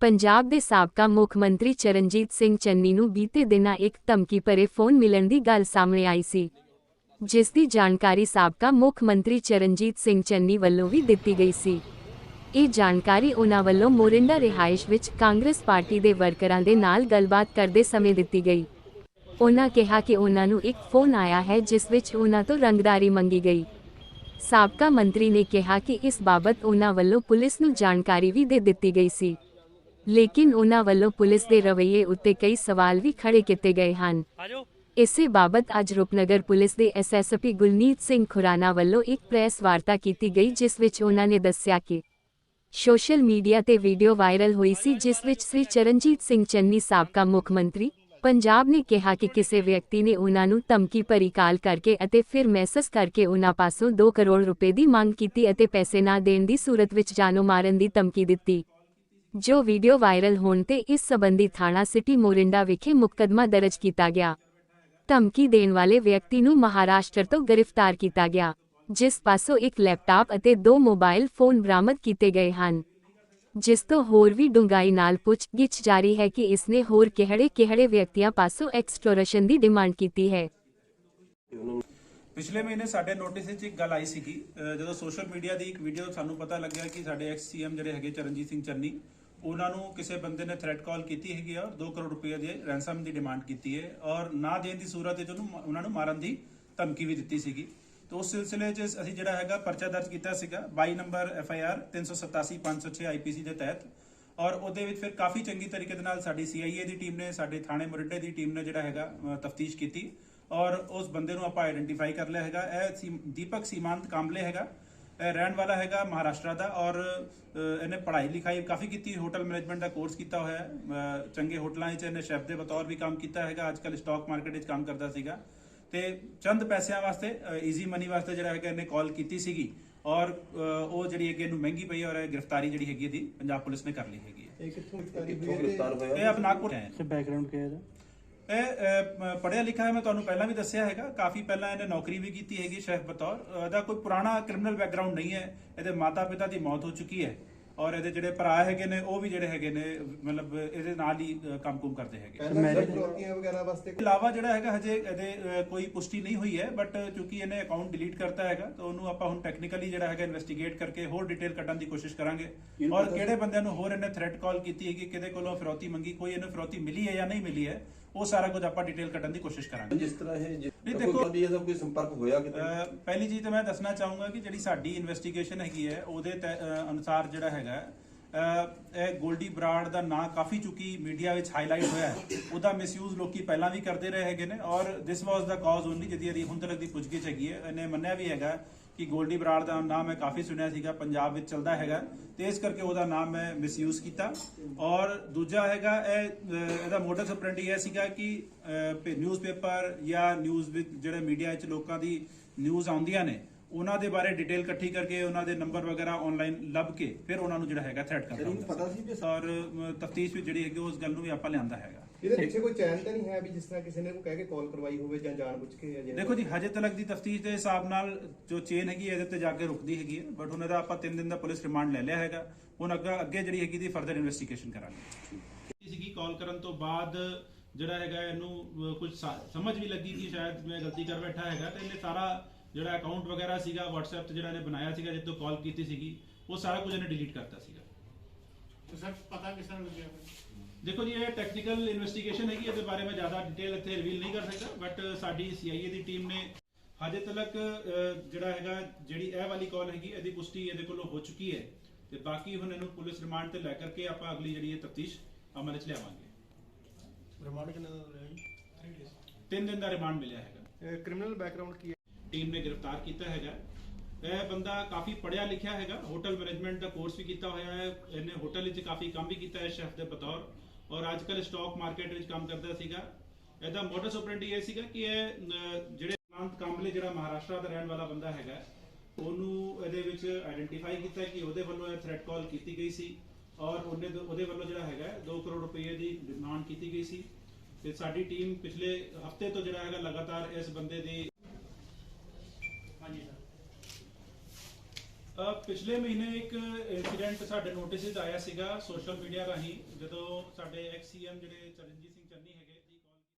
ਪੰਜਾਬ ਦੇ ਸਾਬਕਾ ਮੁੱਖ ਮੰਤਰੀ ਚਰਨਜੀਤ ਸਿੰਘ ਚੰਨੀ ਨੂੰ ਬੀਤੇ ਦਿਨਾਂ ਇੱਕ ਧਮਕੀ ਭਰੇ ਫੋਨ ਮਿਲਣ ਦੀ ਗੱਲ ਸਾਹਮਣੇ ਆਈ ਸੀ, ਜਿਸ ਦੀ ਜਾਣਕਾਰੀ ਸਾਬਕਾ ਮੁੱਖ ਮੰਤਰੀ ਚਰਨਜੀਤ ਸਿੰਘ ਚੰਨੀ ਵੱਲੋਂ ਵੀ ਦਿੱਤੀ ਗਈ ਸੀ। ਇਹ ਜਾਣਕਾਰੀ ਉਹਨਾਂ ਵੱਲੋਂ ਮੋਰਿੰਡਾ ਰਿਹਾਇਸ਼ ਵਿੱਚ ਕਾਂਗਰਸ ਪਾਰਟੀ ਦੇ ਵਰਕਰਾਂ ਦੇ ਨਾਲ ਗੱਲਬਾਤ ਕਰਦੇ ਸਮੇਂ ਦਿੱਤੀ ਗਈ। ਉਹਨਾਂ ਕਿਹਾ ਕਿ ਉਹਨਾਂ ਨੂੰ ਇੱਕ ਫੋਨ ਆਇਆ ਹੈ, ਜਿਸ ਵਿੱਚ ਉਹਨਾਂ ਤੋਂ ਰੰਗਦਾਰੀ ਮੰਗੀ ਗਈ। ਸਾਬਕਾ ਮੰਤਰੀ ਨੇ ਕਿਹਾ ਕਿ ਇਸ ਬਾਬਤ ਉਹਨਾਂ ਵੱਲੋਂ ਪੁਲਿਸ ਨੂੰ ਜਾਣਕਾਰੀ ਵੀ ਦੇ ਦਿੱਤੀ ਗਈ ਸੀ। ਲੇਕਿਨ ਉਹਨਾਂ ਵੱਲੋਂ ਪੁਲਿਸ ਦੇ ਰਵੱਈਏ ਉੱਤੇ ਕਈ ਸਵਾਲ ਵੀ ਖੜੇ ਕੀਤੇ ਗਏ ਹਨ। ਇਸੇ ਬਾਬਤ ਅੱਜ ਰੂਪਨਗਰ ਪੁਲਿਸ ਦੇ ਐਸਐਸਪੀ ਗੁਲਨੀਤ ਸਿੰਘ ਖੁਰਾਨਾ ਵੱਲੋਂ ਇੱਕ ਪ੍ਰੈਸ ਵਾਰਤਾ ਕੀਤੀ ਗਈ ਜਿਸ ਵਿੱਚ ਉਹਨਾਂ ਨੇ ਦੱਸਿਆ ਕਿ ਸੋਸ਼ਲ ਮੀਡੀਆ ਤੇ ਵੀਡੀਓ ਵਾਇਰਲ ਹੋਈ ਸੀ ਜਿਸ ਵਿੱਚ ਸ੍ਰੀ ਚਰਨਜੀਤ ਸਿੰਘ ਚੰਨੀ ਸਾਬਕਾ ਮੁੱਖ ਮੰਤਰੀ ਪੰਜਾਬ ਨੇ ਕਿਹਾ ਕਿ ਕਿਸੇ ਵਿਅਕਤੀ ਨੇ ਉਹਨਾਂ ਨੂੰ ਧਮਕੀ ਭਰੀ ਕਾਲ ਕਰਕੇ ਅਤੇ ਫਿਰ ਮੈਸੇਜ ਕਰਕੇ ਉਹਨਾਂ ਪਾਸੋਂ 2 ਕਰੋੜ ਰੁਪਏ ਦੀ ਮੰਗ ਕੀਤੀ ਅਤੇ ਪੈਸੇ ਨਾ ਦੇਣ ਦੀ ਸੂਰਤ ਵਿੱਚ ਜਾਨੋਂ ਮਾਰਨ ਦੀ ਧਮਕੀ ਦਿੱਤੀ। ਜੋ ਵੀਡੀਓ ਵਾਇਰਲ ਹੋਣ ਤੇ ਇਸ ਸਬੰਧੀ ਥਾਣਾ ਸਿਟੀ ਮੋਰਿੰਡਾ ਵਿਖੇ ਮੁਕੱਦਮਾ ਦਰਜ ਕੀਤਾ ਗਿਆ। ਧਮਕੀ ਦੇਣ ਵਾਲੇ ਵਿਅਕਤੀ ਨੂੰ ਮਹਾਰਾਸ਼ਟਰ ਤੋਂ ਗ੍ਰਿਫਤਾਰ ਕੀਤਾ ਗਿਆ, ਜਿਸ ਪਾਸੋਂ ਇੱਕ ਲੈਪਟਾਪ ਅਤੇ ਦੋ ਮੋਬਾਈਲ ਫੋਨ ਬਰਾਮਦ ਕੀਤੇ ਗਏ ਹਨ। ਜਿਸ ਤੋਂ ਹੋਰ ਵੀ ਡੂੰਘਾਈ ਨਾਲ ਪੁੱਛਗਿੱਛ ਜਾਰੀ ਹੈ ਕਿ ਇਸਨੇ ਹੋਰ ਕਿਹੜੇ-ਕਿਹੜੇ ਵਿਅਕਤੀਆਂ ਪਾਸੋਂ ਐਕਸਟੋਰਸ਼ਨ ਦੀ ਡਿਮਾਂਡ ਕੀਤੀ ਹੈ। ਪਿਛਲੇ ਮਹੀਨੇ ਸਾਡੇ ਨੋਟਿਸ ਵਿੱਚ ਇੱਕ ਗੱਲ ਆਈ ਸੀਗੀ ਜਦੋਂ ਸੋਸ਼ਲ ਮੀਡੀਆ ਦੀ ਇੱਕ ਵੀਡੀਓ ਸਾਨੂੰ ਪਤਾ ਲੱਗਿਆ ਕਿ ਸਾਡੇ ਐਕਸ ਸੀਐਮ ਜਿਹੜੇ ਹੈਗੇ ਚਰਨਜੀਤ ਸਿੰਘ ਚੰਨੀ ਉਹਨਾਂ ਨੂੰ ਕਿਸੇ ਬੰਦੇ ਨੇ ਥ੍ਰੈਟ ਕਾਲ ਕੀਤੀ ਹੈਗੀ ਆ 2 ਕਰੋੜ ਰੁਪਏ ਦੇ ਰੈਂਸਮ ਦੀ ਡਿਮਾਂਡ ਕੀਤੀ ਹੈ ਔਰ ਨਾ ਦੇਣ ਦੀ ਸੂਰਤ ਵਿੱਚ ਉਹਨੂੰ ਉਹਨਾਂ ਨੂੰ ਮਾਰਨ ਦੀ ਧਮਕੀ ਵੀ ਦਿੱਤੀ ਸੀਗੀ। ਤੇ ਉਸ ਸਿਲਸਿਲੇ 'ਚ ਅਸੀਂ ਜਿਹੜਾ ਹੈਗਾ ਪਰਚਾ ਦਰਜ ਕੀਤਾ ਸੀਗਾ 22 number F I R 387 506 IPC ਦੇ ਤਹਿਤ ਔਰ ਉਹਦੇ ਵਿੱਚ ਫਿਰ ਕਾਫੀ ਚੰਗੀ ਤਰੀਕੇ ਦੇ ਨਾਲ ਸਾਡੀ ਸੀਆਈਏ ਦੀ ਟੀਮ ਨੇ, ਸਾਡੇ ਥਾਣੇ ਮੁਰਿੱਡੇ ਦੀ ਟੀਮ ਨੇ ਜਿਹੜਾ ਹੈਗਾ ਤਫਤੀਸ਼ ਕੀਤੀ ਔਰ ਉਸ ਬੰਦੇ ਨੂੰ ਆਪਾਂ ਆਇਡੈਂਟੀਫਾਈ ਕਰ ਲਿਆ ਹੈਗਾ। ਇਹ ਸੀ- ਦੀਪਕ ਸੀਮਾਂਤ ਕਾਂਬਲੇ ਹੈਗਾ ਰਹਿਣ ਵਾਲਾ ਹੈਗਾ ਮਹਾਰਾਸ਼ਟਰ ਦਾ ਔਰ ਇਹਨੇ ਪੜ੍ਹਾਈ ਲਿਖਾਈ ਕਾਫੀ ਕੀਤੀ ਹੋਟਲ ਮੈਨੇਜਮੈਂਟ ਦਾ ਕੋਰਸ ਕੀਤਾ ਹੋਇਆ ਹੈ। ਚੰਗੇ ਹੋਟਲਾਂ 'ਚ ਇਹਨੇ ਸ਼ੈਫ ਦੇ ਬਤੌਰ ਵੀ ਕੰਮ ਕੀਤਾ ਹੈਗਾ ਅੱਜ ਕੱਲ ਸਟਾਕ ਮਾਰਕੀਟ ਵਿੱਚ ਕੰਮ ਕਰਦਾ ਸੀਗਾ। ਤੇ ਚੰਦ ਪੈਸਿਆਂ ਵਾਸਤੇ ਈਜ਼ੀ ਮਨੀ ਵਾਸਤੇ ਜਿਹੜਾ ਹੈਗਾ ਇਹਨੇ ਕਾਲ ਕੀਤੀ ਸੀਗੀ ਔਰ ਉਹ ਜਿਹੜੀ ਹੈਗੀ ਇਹਨੂੰ ਮਹਿੰਗੀ ਪਈ ਔਰ ਇਹ ਗ੍ਰਿਫਤਾਰੀ ਜਿਹੜੀ ਹੈਗੀ ਇਹਦੀ ਪੰਜਾਬ ਪੁਲਿਸ ਨੇ ਕਰ ਲਈ ਹੈਗੀ ਹੈ। ਇਹ ਕਿੱਥੋਂ ਗ੍ਰਿਫਤਾਰੀ ਹੋਇਆ? ਇਹ ਆਪ ਨਾਗਪੁਰ ਹੈ ਸੇ ਬੈਕਗ੍ਰਾਉਂਡ ਕੀ ਹੈ ਇਹਦਾ? ਇਹ ਪੜਿਆ ਲਿਖਿਆ ਹੈ ਮੈਂ ਤੁਹਾਨੂੰ ਪਹਿਲਾਂ ਵੀ ਦੱਸਿਆ ਹੈਗਾ। ਕਾਫੀ ਪਹਿਲਾਂ ਇਹਨੇ ਨੌਕਰੀ ਵੀ ਕੀਤੀ ਹੈਗੀ ਸ਼ੈਫ ਬਤੌਰ। ਇਹਦਾ ਕੋਈ ਪੁਰਾਣਾ ਕ੍ਰਿਮੀਨਲ ਬੈਕਗ੍ਰਾਉਂਡ ਨਹੀਂ ਹੈ। ਇਹਦੇ ਮਾਤਾ ਪਿਤਾ ਦੀ ਮੌਤ ਹੋ ਚੁੱਕੀ ਹੈ। ਔਰ ਇਹਦੇ ਜਿਹੜੇ ਭਰਾ ਹੈਗੇ ਨੇ ਉਹ ਵੀ ਜਿਹੜੇ ਹੈਗੇ ਨੇ ਮਤਲਬ ਇਹਦੇ ਨਾਲ ਹੀ ਕੰਮ-ਕੁਮ ਕਰਦੇ ਹੈਗੇ। ਸਿਕਿਉਰਟੀਆਂ ਵਗੈਰਾ ਵਾਸਤੇ ਇਲਾਵਾ ਜਿਹੜਾ ਹੈਗਾ ਹਜੇ ਇਹਦੇ ਕੋਈ ਪੁਸ਼ਟੀ ਨਹੀਂ ਹੋਈ ਹੈ ਬਟ ਕਿਉਂਕਿ ਇਹਨੇ ਅਕਾਊਂਟ ਡਿਲੀਟ ਕਰਤਾ ਹੈਗਾ ਤਾਂ ਉਹਨੂੰ ਆਪਾਂ ਹੁਣ ਟੈਕਨੀਕਲੀ ਜਿਹੜਾ ਹੈਗਾ ਇਨਵੈਸਟੀਗੇਟ ਕਰਕੇ ਹੋਰ ਡਿਟੇਲ ਕੱਢਣ ਦੀ ਕੋਸ਼ਿਸ਼ ਕਰਾਂਗੇ। ਔਰ ਕਿਹੜੇ ਬੰਦਿਆਂ ਨੂੰ ਹੋਰ ਇਹਨੇ ਥ੍ਰੈਟ ਕਾਲ ਕੀਤੀ ਹੈਗੀ ਕਿਹਦੇ ਕੋਲੋਂ ਫਿਰੌਤੀ ਮੰਗੀ ਕੋਈ ਇਹਨੂੰ ਫਿਰੌਤੀ ਮਿਲੀ ਹੈ ਜਾਂ ਨਹੀਂ ਮਿਲੀ ਹੈ ਉਹ ਸਾਰਾ ਕੁਝ ਆਪਾਂ ਡਿਟੇਲ ਕੱਢਣ ਦੀ ਕੋਸ਼ਿਸ਼ ਕਰਾਂਗੇ। ਜਿਸ ਤਰ੍ਹਾਂ ਇਹ ਨਹੀਂ, ਦੇਖੋ- ਵੀ ਇਹਦਾ ਕੋਈ ਸੰਪਰਕ ਹੋਇਆ ਕਿਤੇ? ਪਹਿਲੀ ਚੀਜ਼ ਤਾਂ ਮੈਂ ਦੱਸਣਾ ਚਾਹੂੰਗਾ ਕਿ ਜਿਹੜੀ ਸਾਡੀ ਇਨਵੈਸਟੀਗੇਸ਼ਨ ਹੈਗੀ ਹੈ ਉਹਦੇ ਅਨੁਸਾਰ ਜਿਹੜਾ ਹੈਗਾ ਇਹ ਗੋਲਡੀ ਬਰਾੜ ਦਾ ਨਾਂ ਕਾਫੀ ਚੁੱਕੀ ਮੀਡੀਆ ਵਿੱਚ ਹਾਈਲਾਈਟ ਹੋਇਆ ਹੈ। ਉਹਦਾ ਮਿਸਯੂਜ਼ ਲੋਕੀ ਪਹਿਲਾਂ ਵੀ ਕਰਦੇ ਰਹੇ ਹੈਗੇ ਨੇ ਔਰ ਦਿਸ ਵਾਸ ਦਾ ਕਾਜ਼ ਓਨਲੀ ਜਿਹਦੀ ਇਹਦੀ ਹੁਣ ਤੱਕ ਦੀ ਪੁੱਛਗਿੱਛ ਹੈਗੀ ਹੈ। ਇਹਨੇ ਮੰਨਿਆ ਵੀ ਹੈਗਾ ਕਿ ਗੋਲਡੀ ਬਰਾੜ ਦਾ ਨਾਮ ਮੈਂ ਕਾਫੀ ਸੁਣਿਆ ਸੀਗਾ, ਪੰਜਾਬ ਵਿੱਚ ਚੱਲਦਾ ਹੈਗਾ, ਤੇ ਇਸ ਕਰਕੇ ਉਹਦਾ ਨਾਮ ਮੈਂ ਮਿਸਯੂਜ਼ ਕੀਤਾ। ਔਰ ਦੂਜਾ ਹੈਗਾ, ਇਹ ਇਹਦਾ ਮੋਟਿਵ ਆਪਰੈਂਡੀ ਇਹ ਸੀਗਾ ਕਿ ਨਿਊਜ਼ਪੇਪਰ ਜਾਂ ਨਿਊਜ਼ ਵਿੱਚ ਜਿਹੜੇ ਮੀਡੀਆ ਵਿੱਚ ਲੋਕਾਂ ਦੀ ਨਿਊਜ਼ ਆਉਂਦੀਆਂ ਨੇ ਉਹਨਾਂ ਦੇ ਬਾਰੇ ਡਿਟੇਲ ਇਕੱਠੀ ਕਰਕੇ ਉਹਨਾਂ ਦੇ ਨੰਬਰ ਵਗੈਰਾ ਆਨਲਾਈਨ ਲੱਭ ਕੇ ਫਿਰ ਉਹਨਾਂ ਨੂੰ ਜਿਹੜਾ ਹੈਗਾ ਥ੍ਰੈਟ ਕਰਦਾ ਇਹਨੂੰ ਹੁੰਦਾ ਪਤਾ ਸੀ ਵੀ ਔਰ ਤਫਤੀਸ਼ ਵਿੱਚ ਜਿਹੜੀ ਹੈਗੀ ਉਸ ਗੱਲ ਨੂੰ ਵੀ ਆਪਾਂ ਲਿਆਂਦਾ ਹੈਗਾ। ਇਹਦੇ ਪਿੱਛੇ ਕੋਈ ਚੈਨ ਤਾਂ ਨਹੀਂ ਹੈ ਵੀ ਜਿਸ ਤਰ੍ਹਾਂ ਕਿਸੇ ਨੇ ਕੋਈ ਕਹਿ ਕੇ ਕਾਲ ਕਰਵਾਈ ਹੋਵੇ ਜਾਂ ਜਾਣਬੁੱਝ ਕੇ ਜਾਂ ਦੇਖੋ ਜੀ ਹਜੇ ਤੱਕ ਦੀ ਤਫਤੀਸ਼ ਦੇ ਹਿਸਾਬ ਨਾਲ ਜੋ ਚੇਨ ਹੈਗੀ ਹੈ, ਇਹਦੇ ਤੇ ਜਾ ਕੇ ਰੁਕਦੀ ਹੈਗੀ ਹੈ। ਬਟ ਉਹਨਾਂ ਦਾ ਆਪਾਂ 3 ਦਿਨ ਦਾ ਪੁਲਿਸ ਰਿਮਾਂਡ ਲੈ ਲਿਆ ਹੈਗਾ। ਹੁਣ ਅੱਗੇ ਅੱਗੇ ਜਿਹੜੀ ਹੈਗੀ ਦੀ ਫਰਦਰ ਇਨਵੈਸਟੀਗੇਸ਼ਨ ਕਰਾਂਗੇ। ਸੀਗੀ ਕਾਲ ਕਰਨ ਤੋਂ ਬਾਅਦ ਜਿਹੜਾ ਹੈਗਾ ਇਹਨੂੰ ਕੁਝ ਸਮਝ ਵੀ ਲੱਗੀ ਕਿ ਸ਼ਾਇਦ ਮੈਂ ਗਲਤੀ ਕਰ ਬੈਠਾ ਹੈਗਾ ਤੇ ਇਹਨੇ ਸਾਰਾ ਜਿਹੜਾ ਅਕਾਊਂਟ ਵਗੈਰਾ ਸੀਗਾ WhatsApp ਤੇ ਜਿਹੜਾ ਇਹਨੇ ਬਣਾਇਆ ਸੀਗਾ ਜਿੱਦੋਂ ਕਾਲ ਕੀਤੀ ਸੀਗੀ ਉਹ ਸਾਰਾ ਕੁਝ ਇਹਨੇ ਡਿਲੀਟ ਕਰਤਾ ਸੀਗਾ। ਤੇ ਸਰ ਪਤਾ ਕਿਸ ਤਰ੍ਹਾਂ ਲੱਗਿਆ ਫਿਰ? ਦੇਖੋ ਜੀ ਇਹ ਟੈਕਨੀਕਲ ਇਨਵੈਸਟੀਗੇਸ਼ਨ ਹੈਗੀ ਇਹਦੇ ਬਾਰੇ ਮੈਂ ਜ਼ਿਆਦਾ ਡਿਟੇਲ ਇੱਥੇ ਰਿਵੀਲ ਨਹੀਂ ਕਰ ਸਕਦਾ ਬਟ ਸਾਡੀ ਸੀਆਈਏ ਦੀ ਟੀਮ ਨੇ ਹਜੇ ਤੱਕ ਜਿਹੜਾ ਹੈਗਾ ਜਿਹੜੀ ਇਹ ਵਾਲੀ ਕਾਲ ਹੈਗੀ ਇਹਦੀ ਪੁਸ਼ਟੀ ਇਹਦੇ ਕੋਲੋਂ ਹੋ ਚੁੱਕੀ ਹੈ। ਤੇ ਬਾਕੀ ਹੁਣ ਇਹਨੂੰ ਪੁਲਿਸ ਰਿਮਾਂਡ ਤੇ ਲੈ ਕਰਕੇ ਆਪਾਂ ਅਗਲੀ ਜਿਹੜੀ ਇਹ ਤਫਤੀਸ਼ ਅਮਲ 'ਚ ਲਿਆਵਾਂਗੇ। ਰਿਮਾਂਡ ਕਿੰਨਾ ਦਿਨ ਦਾ ਰਿਮਾਂਡ ਮਿਲਿਆ ਹੈਗਾ। ਕ੍ਰਿਮੀਨਲ ਬੈਕਗ੍ਰਾਉਂਡ ਕੀ ਟੀਮ ਨੇ ਗ੍ਰਿਫਤਾਰ ਕੀਤਾ ਹੈਗਾ। ਇਹ ਬੰਦਾ ਕਾਫੀ ਪੜਿਆ ਲਿਖਿਆ ਹੈਗਾ। ਹੋਟਲ ਮੈਨੇਜਮੈਂਟ ਦਾ ਕੋਰਸ ਵੀ ਕੀਤਾ ਹੋਇਆ ਹੈ। ਇਹਨੇ ਹੋਟਲ ਵਿੱਚ ਕਾਫੀ ਕੰਮ ਵੀ ਕੀਤਾ ਹੈ ਸ਼ੈਫ ਦੇ ਬਤੌਰ। ਔਰ ਅੱਜ ਕੱਲ੍ਹ ਸਟਾਕ ਮਾਰਕੀਟ ਵਿੱਚ ਕੰਮ ਕਰਦਾ ਸੀਗਾ। ਇਹਦਾ ਮੋਟਸ ਆਪਰੈਂਡੀ ਇਹ ਸੀਗਾ ਕਿ ਇਹ ਜਿਹੜੇ ਅਨੰਤ ਕਾਂਬਲੇ ਜਿਹੜਾ ਮਹਾਰਾਸ਼ਟਰ ਦਾ ਰਹਿਣ ਵਾਲਾ ਬੰਦਾ ਹੈਗਾ, ਉਹਨੂੰ ਇਹਦੇ ਵਿੱਚ ਆਇਡੈਂਟੀਫਾਈ ਕੀਤਾ ਕਿ ਉਹਦੇ ਵੱਲੋਂ ਇਹ ਥ੍ਰੈਟ ਕਾਲ ਕੀਤੀ ਗਈ ਸੀ। ਔਰ ਉਹਨੇ ਉਹਦੇ ਵੱਲੋਂ ਜਿਹੜਾ ਹੈਗਾ 2 ਕਰੋੜ ਰੁਪਏ ਦੀ ਡਿਮਾਂਡ ਕੀਤੀ ਗਈ ਸੀ। ਤੇ ਸਾਡੀ ਟੀਮ ਪਿਛਲੇ ਹਫ਼ਤੇ ਤੋਂ ਜਿਹੜਾ ਹੈਗਾ ਲਗਾਤਾਰ ਇਸ ਬੰਦੇ ਦੀ ਪਿਛਲੇ ਮਹੀਨੇ ਇੱਕ ਇਨਸੀਡੈਂਟ ਸਾਡੇ ਨੋਟਿਸ 'ਚ ਆਇਆ ਸੀਗਾ ਸੋਸ਼ਲ ਮੀਡੀਆ ਰਾਹੀਂ, ਜਦੋਂ ਸਾਡੇ ਐਕਸ ਸੀਐਮ ਜਿਹੜੇ ਚਰਨਜੀਤ ਸਿੰਘ ਚੰਨੀ